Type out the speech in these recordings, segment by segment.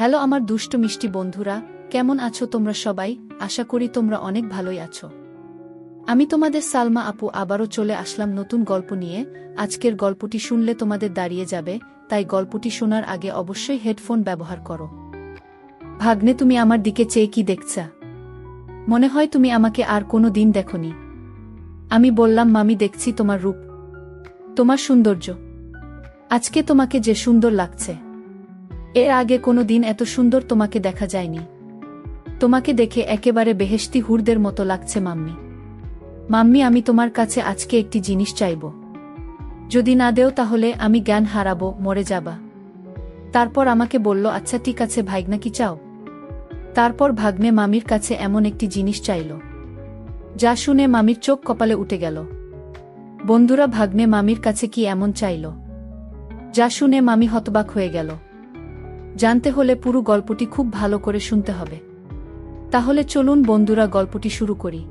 Hello আমার দুষ্ট মিষ্টি বন্ধুরা, কেমন আছো তোমরা সবাই? আশা করি তোমরা অনেক ভালোই আছো। আমি তোমাদের সালমা আপু আবারও চলে আসলাম নতুন গল্প নিয়ে। আজকের গল্পটি শুনলে তোমাদের দাঁড়িয়ে যাবে, তাই গল্পটি শোনার আগে অবশ্যই হেডফোন ব্যবহার করো। ভাগ্নে, তুমি আমার দিকে চেয়ে কি দেখছা? মনে হয় তুমি আমাকে আর কোনো দিন দেখনি। আমি বললাম, মামি, দেখছি তোমার রূপ, তোমার সৌন্দর্য। আজকে তোমাকে যে সুন্দর লাগছে। এর আগে কোনো দিন এত সুন্দর তোমাকে দেখা যায়নি। তোমাকে দেখে একেবারে বেহেশতি হুরদের মতো লাগছে মাম্মি। মাম্মি, আমি তোমার কাছে আজকে একটি জিনিস চাইব। যদি না দেও তাহলে আমি জ্ঞান হারাবো, মরে যাবা। তারপর আমাকে বলল আচ্ছা ঠিক আছে ভাইগনা কি চাও? তারপর ভাগ্নে মামির কাছে এমন একটি জিনিস চাইল। যা শুনে মামির চোখ কপালে উঠে গেল। বন্ধুরা, ভাগ্নে মামির কাছে কি এমন চাইল? যা শুনে মামি হতবাক হয়ে গেল। জানতে হলে পুরো গল্পটি খুব ভালো করে শুনতে হবে। তাহলে চলুন বন্ধুরা গল্পটি শুরু করি।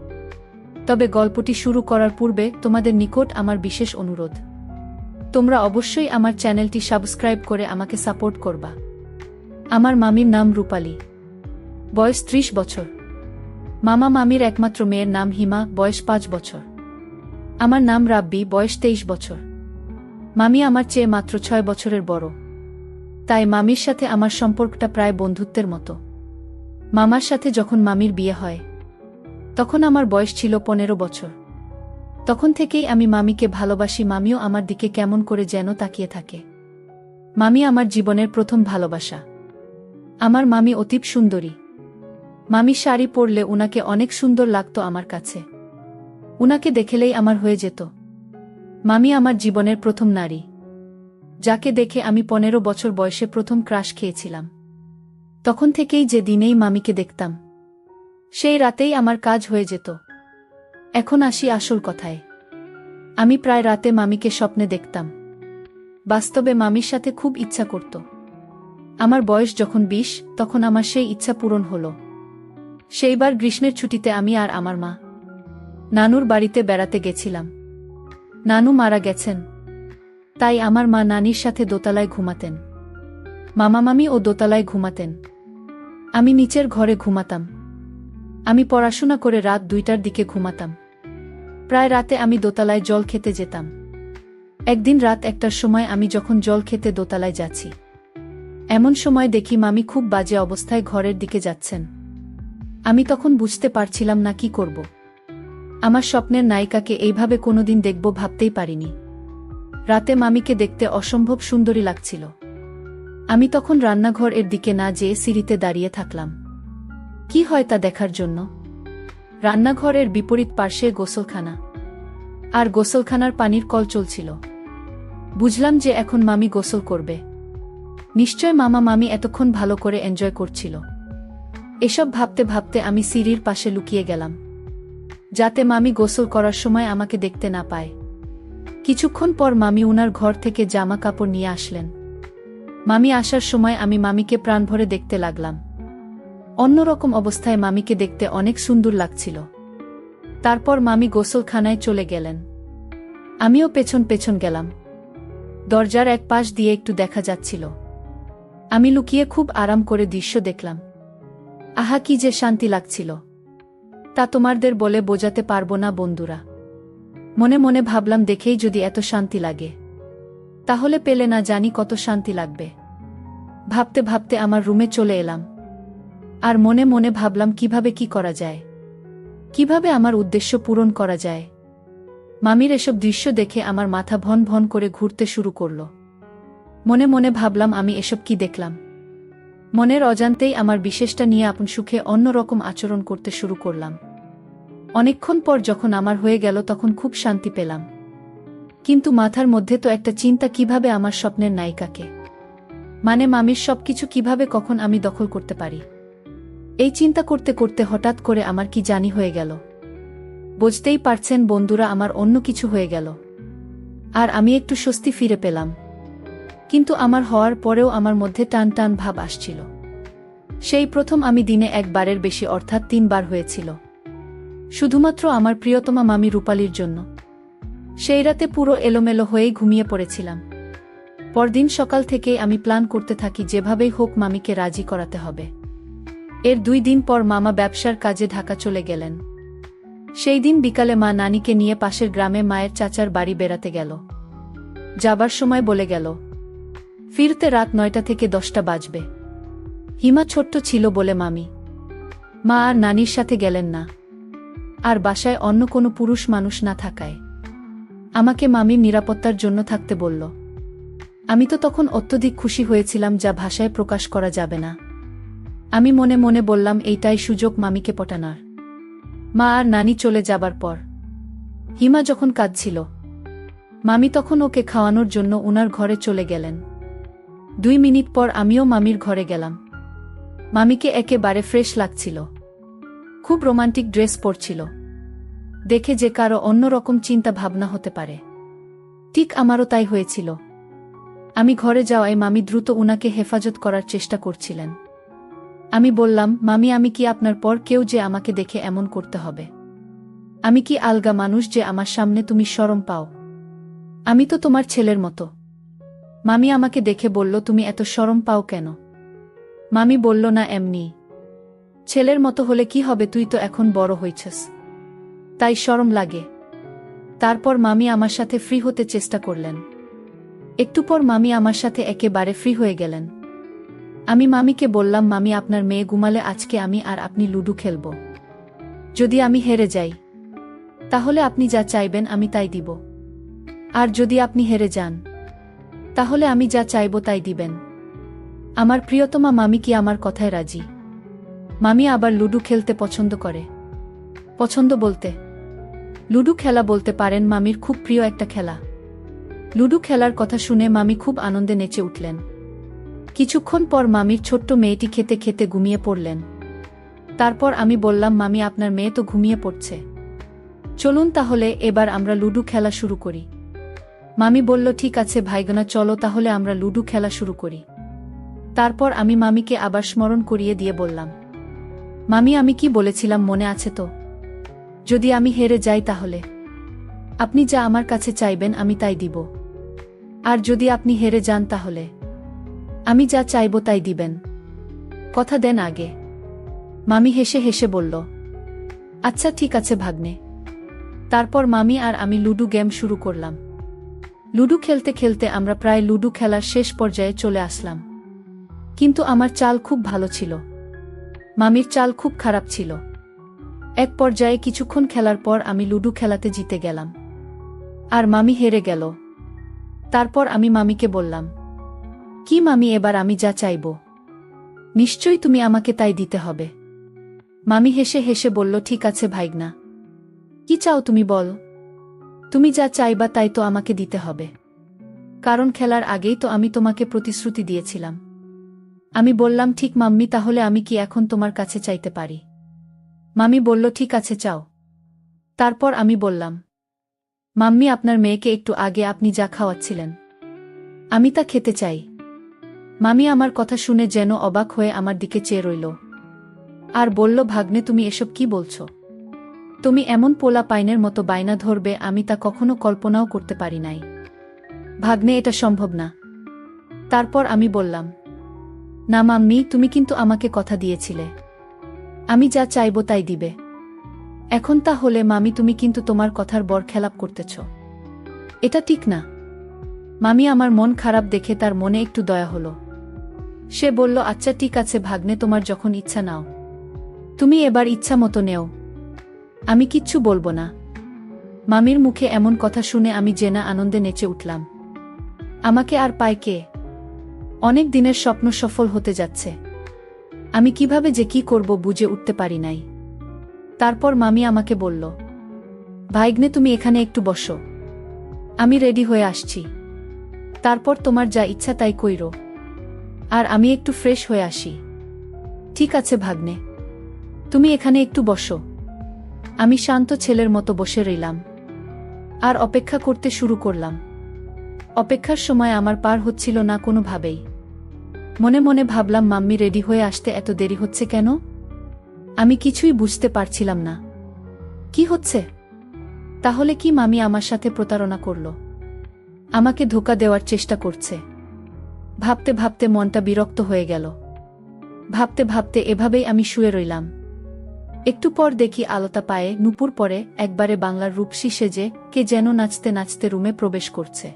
তবে গল্পটি শুরু করার পূর্বে তোমাদের নিকট আমার বিশেষ অনুরোধ। তোমরা অবশ্যই আমার চ্যানেলটি সাবস্ক্রাইব করে আমাকে সাপোর্ট করবা। আমার মামির নাম রূপালী। বয়স ত্রিশ বছর। মামা মামির একমাত্র মেয়ের নাম হিমা, বয়স পাঁচ বছর। আমার নাম রাব্বি, বয়স তেইশ বছর। মামি আমার চেয়ে মাত্র ছয় বছরের বড়। তাই মামির সাথে আমার সম্পর্কটা প্রায় বন্ধুত্বের মতো। মামার সাথে যখন মামির বিয়ে হয়, তখন আমার বয়স ছিল পনেরো বছর। তখন থেকেই আমি মামিকে ভালোবাসি, মামিও আমার দিকে কেমন করে যেন তাকিয়ে থাকে। মামি আমার জীবনের প্রথম ভালোবাসা। আমার মামি অতীব সুন্দরী। মামি শাড়ি পরলে উনাকে অনেক সুন্দর লাগত আমার কাছে। উনাকে দেখেলেই আমার হয়ে যেত। মামি আমার জীবনের প্রথম নারী। যাকে দেখে আমি পনেরো বছর বয়সে প্রথম ক্রাশ খেয়েছিলাম। তখন থেকেই যে দিনেই মামিকে দেখতাম। সেই রাতেই আমার কাজ হয়ে যেত। এখন আসি আসল কথায়। আমি প্রায় রাতে মামিকে স্বপ্নে দেখতাম। বাস্তবে মামির সাথে খুব ইচ্ছা করত। আমার বয়স যখন বিশ, তখন আমার সেই ইচ্ছা পূরণ হল। সেইবার গ্রীষ্মের ছুটিতে আমি আর আমার মা। নানুর বাড়িতে বেড়াতে গেছিলাম। নানু মারা গেছেন। তাই আমার মা নানির সাথে দোতলায় ঘুমাতেন। মামা মামি ও দোতলায় ঘুমাতেন। আমি নিচের ঘরে ঘুমাতাম। আমি পড়াশোনা করে রাত দুইটার দিকে ঘুমাতাম। প্রায় রাতে আমি দোতলায় জল খেতে যেতাম। একদিন রাত একটার সময় আমি যখন জল খেতে দোতলায় যাচ্ছি। এমন সময় দেখি মামি খুব বাজে অবস্থায় ঘরের দিকে যাচ্ছেন। আমি তখন বুঝতে পারছিলাম না কি করব। আমার স্বপ্নের নায়িকাকে এইভাবে কোনোদিন দেখব ভাবতেই পারিনি। রাতে মামিকে দেখতে অসম্ভব সুন্দরী লাগছিল। আমি তখন রান্নাঘর এর দিকে না যেয়ে সিঁড়িতে দাঁড়িয়ে থাকলাম। কি হয় তা দেখার জন্য? রান্নাঘরের বিপরীত পার্শ্বে গোসলখানা। আর গোসলখানার পানির কল চলছিল। বুঝলাম যে এখন মামি গোসল করবে। নিশ্চয় মামা মামি এতক্ষণ ভালো করে এনজয় করছিল। এসব ভাবতে ভাবতে আমি সিঁড়ির পাশে লুকিয়ে গেলাম। যাতে মামি গোসল করার সময় আমাকে দেখতে না পায়। কিছুক্ষণ পর মামি উনার ঘর থেকে জামা কাপড় নিয়ে আসলেন। মামি আসার সময় আমি মামিকে প্রাণ ভরে দেখতে লাগলাম। অন্যরকম অবস্থায় মামিকে দেখতে অনেক সুন্দর লাগছিল। তারপর মামি গোসলখানায় চলে গেলেন। আমিও পেছন পেছন গেলাম। দরজার এক পাশ দিয়ে একটু দেখা যাচ্ছিল। আমি লুকিয়ে খুব আরাম করে দৃশ্য দেখলাম। আহা, কি যে শান্তি লাগছিল। তা তোমারদের বলে বোঝাতে পারব না, বন্ধুরা। মনে মনে ভাবলাম দেখেই যদি এত শান্তি লাগে। তাহলে পেলে না জানি কত শান্তি লাগবে। ভাবতে ভাবতে আমার রুমে চলে এলাম। আর মনে মনে ভাবলাম কীভাবে কি করা যায়। কীভাবে আমার উদ্দেশ্য পূরণ করা যায়। মামির এসব দৃশ্য দেখে আমার মাথা ভন ভন করে ঘুরতে শুরু করল। মনে মনে ভাবলাম আমি এসব কি দেখলাম। মনের অজান্তেই আমার বিশেষটা নিয়ে আপন সুখে অন্যরকম আচরণ করতে শুরু করলাম। অনেকক্ষণ পর যখন আমার হয়ে গেল তখন খুব শান্তি পেলাম। কিন্তু মাথার মধ্যে তো একটা চিন্তা, কীভাবে আমার স্বপ্নের নায়িকাকে? মানে মামির সব কিছু কীভাবে, কখন আমি দখল করতে পারি? এই চিন্তা করতে করতে হঠাৎ করে আমার কি জানি হয়ে গেল। বুঝতেই পারছেন বন্ধুরা, আমার অন্য কিছু হয়ে গেল। আর আমি একটু স্বস্তি ফিরে পেলাম। কিন্তু আমার হওয়ার পরেও আমার মধ্যে টান টান ভাব আসছিল। সেই প্রথম আমি দিনে একবারের বেশি, অর্থাৎ তিনবার হয়েছিল। শুধুমাত্র আমার প্রিয়তমা মামি রূপালির জন্য। সেই রাতে পুরো এলোমেলো হয়েই ঘুমিয়ে পড়েছিলাম। পরদিন সকাল থেকেই আমি প্ল্যান করতে থাকি যেভাবেই হোক মামিকে রাজি করাতে হবে। এর দুই দিন পর মামা ব্যবসার কাজে ঢাকা চলে গেলেন। সেই দিন বিকালে মা নানিকে নিয়ে পাশের গ্রামে মায়ের চাচার বাড়ি বেড়াতে গেল। যাবার সময় বলে গেল, ফিরতে রাত নয়টা থেকে দশটা বাজবে। হিমা ছোট্ট ছিল বলে মামি। মা আর নানির সাথে গেলেন না। আর বাসায় অন্য কোনো পুরুষ মানুষ না থাকায়। আমাকে মামির নিরাপত্তার জন্য থাকতে বলল। আমি তো তখন অত্যধিক খুশি হয়েছিলাম যা ভাষায় প্রকাশ করা যাবে না। আমি মনে মনে বললাম, এইটাই সুযোগ মামিকে পটানোর। মা আর নানি চলে যাবার পর। হিমা যখন কাঁদছিল, মামি তখন ওকে খাওয়ানোর জন্য উনার ঘরে চলে গেলেন। দুই মিনিট পর আমিও মামির ঘরে গেলাম। মামিকে একেবারে ফ্রেশ লাগছিল। খুব রোমান্টিক ড্রেস পরছিল। দেখে যে কারও অন্যরকম চিন্তা ভাবনা হতে পারে। ঠিক আমারও তাই হয়েছিল। আমি ঘরে যাওয়ায় মামি দ্রুত উনাকে হেফাজত করার চেষ্টা করছিলেন। আমি বললাম, মামি, আমি কি আপনার পর কেউ যে আমাকে দেখে এমন করতে হবে? আমি কি আলগা মানুষ যে আমার সামনে তুমি শরম পাও? আমি তো তোমার ছেলের মতো। মামি আমাকে দেখে বলল, তুমি এত শরম পাও কেন? মামি বলল, না, এমনি। ছেলের মতো হলে কি হবে তুই তো এখন বড় হয়েছিস তাই শরম লাগে। তারপর মামি আমার সাথে ফ্রি হতে চেষ্টা করলেন। একটু পর মামি আমার সাথে একেবারে ফ্রি হয়ে গেলেন। আমি মামিকে বললাম, মামি, আপনার মেয়ে ঘুমালে আজকে আমি আর আপনি লুডু খেলব। যদি আমি হেরে যাই, তাহলে আপনি যা চাইবেন আমি তাই দিব। আর যদি আপনি হেরে যান, তাহলে আমি যা চাইব তাই দিবেন। আমার প্রিয়তমা মামি কি আমার কথায় রাজি? মামি আবার লুডু খেলতে পছন্দ করে। পছন্দ বলতে, লুডু খেলা বলতে পারেন মামির খুব প্রিয় একটা খেলা। লুডু খেলার কথা শুনে মামি খুব আনন্দে নেচে উঠলেন। কিছুক্ষণ পর মামির ছোট্ট মেয়েটি খেতে খেতে ঘুমিয়ে পড়লেন। তারপর আমি বললাম, মামি, আপনার মেয়ে তো ঘুমিয়ে পড়ছে। চলুন তাহলে এবার আমরা লুডু খেলা শুরু করি। মামি বলল, ঠিক আছে ভাইগনা, চলো তাহলে আমরা লুডু খেলা শুরু করি। তারপর আমি মামিকে আবার স্মরণ করিয়ে দিয়ে বললাম মামি, আমি কি বলেছিলাম মনে আছে তো? যদি আমি হেরে যাই তাহলে। আপনি যা আমার কাছে চাইবেন, আমি তাই দিব। আর যদি আপনি হেরে যান তাহলে? আমি যা চাইব তাই দিবেন। কথা দেন আগে। মামি হেসে হেসে বলল আচ্ছা ঠিক আছে ভাগ্নে। তারপর মামি আর আমি লুডু গেম শুরু করলাম। লুডু খেলতে খেলতে আমরা প্রায় লুডু খেলার শেষ পর্যায়ে চলে আসলাম। কিন্তু আমার চাল খুব ভালো ছিল। মামির চাল খুব খারাপ ছিল। এক পর্যায়ে কিছুক্ষণ খেলার পর আমি লুডু খেলাতে জিতে গেলাম। আর মামি হেরে গেল। তারপর আমি মামিকে বললাম, কি মামি, এবার আমি যা চাইব। নিশ্চয়ই তুমি আমাকে তাই দিতে হবে। মামি হেসে হেসে বলল, ঠিক আছে ভাইগনা। কি চাও তুমি বল। তুমি যা চাইবা তাই তো আমাকে দিতে হবে। কারণ খেলার আগেই তো আমি তোমাকে প্রতিশ্রুতি দিয়েছিলাম। আমি বললাম, ঠিক মাম্মি, তাহলে আমি কি এখন তোমার কাছে চাইতে পারি? মামি বলল, ঠিক আছে, চাও। তারপর আমি বললাম, মাম্মি, আপনার মেয়েকে একটু আগে আপনি যা খাওয়াচ্ছিলেন, আমি তা খেতে চাই। মামি আমার কথা শুনে যেন অবাক হয়ে আমার দিকে চেয়ে রইল। আর বলল, ভাগ্নে, তুমি এসব কি বলছো? তুমি এমন পোলা পাইনের মতো বায়না ধরবে, আমি তা কখনো কল্পনাও করতে পারি নাই। ভাগ্নে, এটা সম্ভব না। তারপর আমি বললাম না মাম্মি, তুমি কিন্তু আমাকে কথা দিয়েছিলে। আমি যা চাইব তাই দিবে। এখন তা হলে মামি তুমি কিন্তু তোমার কথার বর খেলাপ করতেছ। এটা ঠিক না। মামি আমার মন খারাপ দেখে তার মনে একটু দয়া হলো। সে বলল আচ্ছা ঠিক আছে ভাগ্নে, তোমার যখন ইচ্ছা নাও। তুমি এবার ইচ্ছা মতো নেও। আমি কিচ্ছু বলব না। মামির মুখে এমন কথা শুনে আমি জেনা আনন্দে নেচে উঠলাম। আমাকে আর পায় কে? অনেক দিনের স্বপ্ন সফল হতে যাচ্ছে। আমি কীভাবে যে কি করব বুঝে উঠতে পারি নাই। তারপর মামি আমাকে বলল, ভাইগ্নে, তুমি এখানে একটু বসো। আমি রেডি হয়ে আসছি। তারপর তোমার যা ইচ্ছা তাই কইর। আর আমি একটু ফ্রেশ হয়ে আসি। ঠিক আছে ভাগ্নে। তুমি এখানে একটু বসো। আমি শান্ত ছেলের মতো বসে রইলাম। আর অপেক্ষা করতে শুরু করলাম। অপেক্ষার সময় আমার পার হচ্ছিল না কোনোভাবেই। মনে মনে ভাবলাম, মাম্মি, রেডি হয়ে আসতে এত দেরি হচ্ছে কেন? আমি কিছুই বুঝতে পারছিলাম না। কি হচ্ছে? তাহলে কি মামি আমার সাথে প্রতারণা করল? আমাকে ধোকা দেওয়ার চেষ্টা করছে? ভাবতে ভাবতে মনটা বিরক্ত হয়ে গেল। ভাবতে ভাবতে এভাবেই আমি শুয়ে রইলাম। একটু পর দেখি আলতা পায়ে নুপুর পরে একবারে বাংলার রূপসী সেজে কে যেন নাচতে নাচতে রুমে প্রবেশ করছে।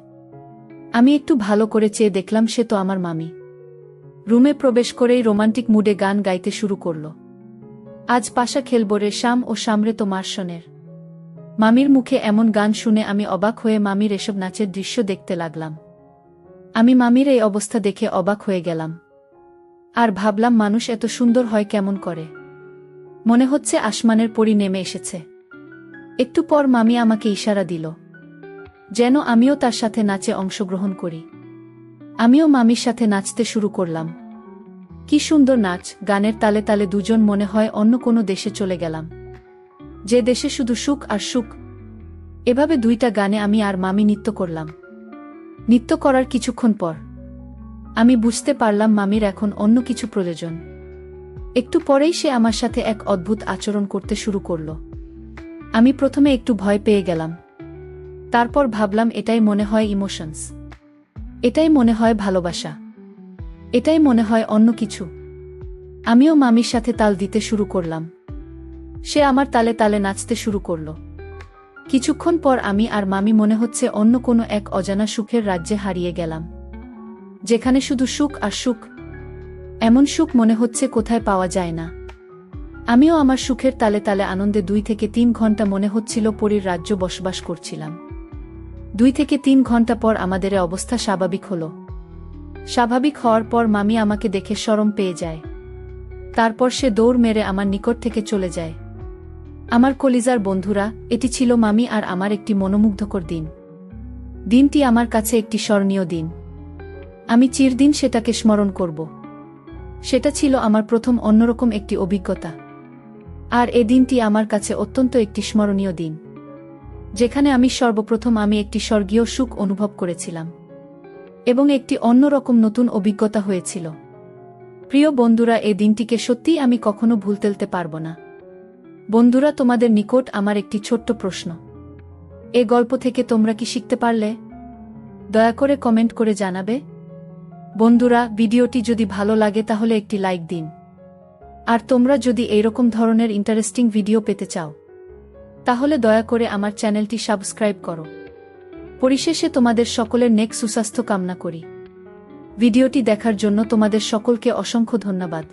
আমি একটু ভালো করে চেয়ে দেখলাম, সে তো আমার মামি রুমে প্রবেশ করেই রোমান্টিক মুডে গান গাইতে শুরু করল। আজ পাশা খেলব রে শাম ও সামরে তো মার্শনের। মামির মুখে এমন গান শুনে আমি অবাক হয়ে মামির এসব নাচের দৃশ্য দেখতে লাগলাম। আমি মামির এই অবস্থা দেখে অবাক হয়ে গেলাম। আর ভাবলাম, মানুষ এত সুন্দর হয় কেমন করে? মনে হচ্ছে আসমানের পরি নেমে এসেছে। একটু পর মামি আমাকে ইশারা দিল, যেন আমিও তার সাথে নাচে অংশগ্রহণ করি। আমিও মামির সাথে নাচতে শুরু করলাম। কি সুন্দর নাচ, গানের তালে তালে দুজন মনে হয় অন্য কোনো দেশে চলে গেলাম। যে দেশে শুধু সুখ আর সুখ। এভাবে দুইটা গানে আমি আর মামি নৃত্য করলাম। নৃত্য করার কিছুক্ষণ পর। আমি বুঝতে পারলাম মামির এখন অন্য কিছু প্রয়োজন। একটু পরেই সে আমার সাথে এক অদ্ভুত আচরণ করতে শুরু করল। আমি প্রথমে একটু ভয় পেয়ে গেলাম। তারপর ভাবলাম এটাই মনে হয় ইমোশনস। এটাই মনে হয় ভালোবাসা। এটাই মনে হয় অন্য কিছু। আমিও মামির সাথে তাল দিতে শুরু করলাম। সে আমার তালে তালে নাচতে শুরু করল। কিছুক্ষণ পর আমি আর মামি মনে হচ্ছে অন্য কোনো এক অজানা সুখের রাজ্যে হারিয়ে গেলাম। যেখানে শুধু সুখ আর সুখ। এমন সুখ মনে হচ্ছে কোথায় পাওয়া যায় না। আমিও আমার সুখের তালে তালে আনন্দে দুই থেকে তিন ঘণ্টা মনে হচ্ছিল পরীর রাজ্য বসবাস করছিলাম। দুই থেকে তিন ঘণ্টা পর আমাদের অবস্থা স্বাভাবিক হল। স্বাভাবিক হওয়ার পর মামি আমাকে দেখে সরম পেয়ে যায়। তারপর সে দৌড় মেরে আমার নিকট থেকে চলে যায়। আমার কলিজার বন্ধুরা, এটি ছিল মামি আর আমার একটি মনোমুগ্ধকর দিন। দিনটি আমার কাছে একটি স্মরণীয় দিন। আমি চিরদিন সেটাকে স্মরণ করব। সেটা ছিল আমার প্রথম অন্যরকম একটি অভিজ্ঞতা। আর এ দিনটি আমার কাছে অত্যন্ত একটি স্মরণীয় দিন। যেখানে আমি সর্বপ্রথম আমি একটি স্বর্গীয় সুখ অনুভব করেছিলাম। এবং একটি অন্যরকম নতুন অভিজ্ঞতা হয়েছিল। প্রিয় বন্ধুরা, এ দিনটিকে সত্যিই আমি কখনো ভুলতেলতে পারব না। বন্ধুরা, তোমাদের নিকট আমার একটি ছোট্ট প্রশ্ন। এ গল্প থেকে তোমরা কি শিখতে পারলে? দয়া করে কমেন্ট করে জানাবে। বন্ধুরা, ভিডিওটি যদি ভালো লাগে তাহলে একটি লাইক দিন। আর তোমরা যদি এইরকম ধরনের ইন্টারেস্টিং ভিডিও পেতে চাও তাহলে দয়া করে আমার চ্যানেলটি সাবস্ক্রাইব করো। পরিশেষে তোমাদের সকলের নেক সুস্বাস্থ্য কামনা করি। ভিডিওটি দেখার জন্য তোমাদের সকলকে অসংখ্য ধন্যবাদ।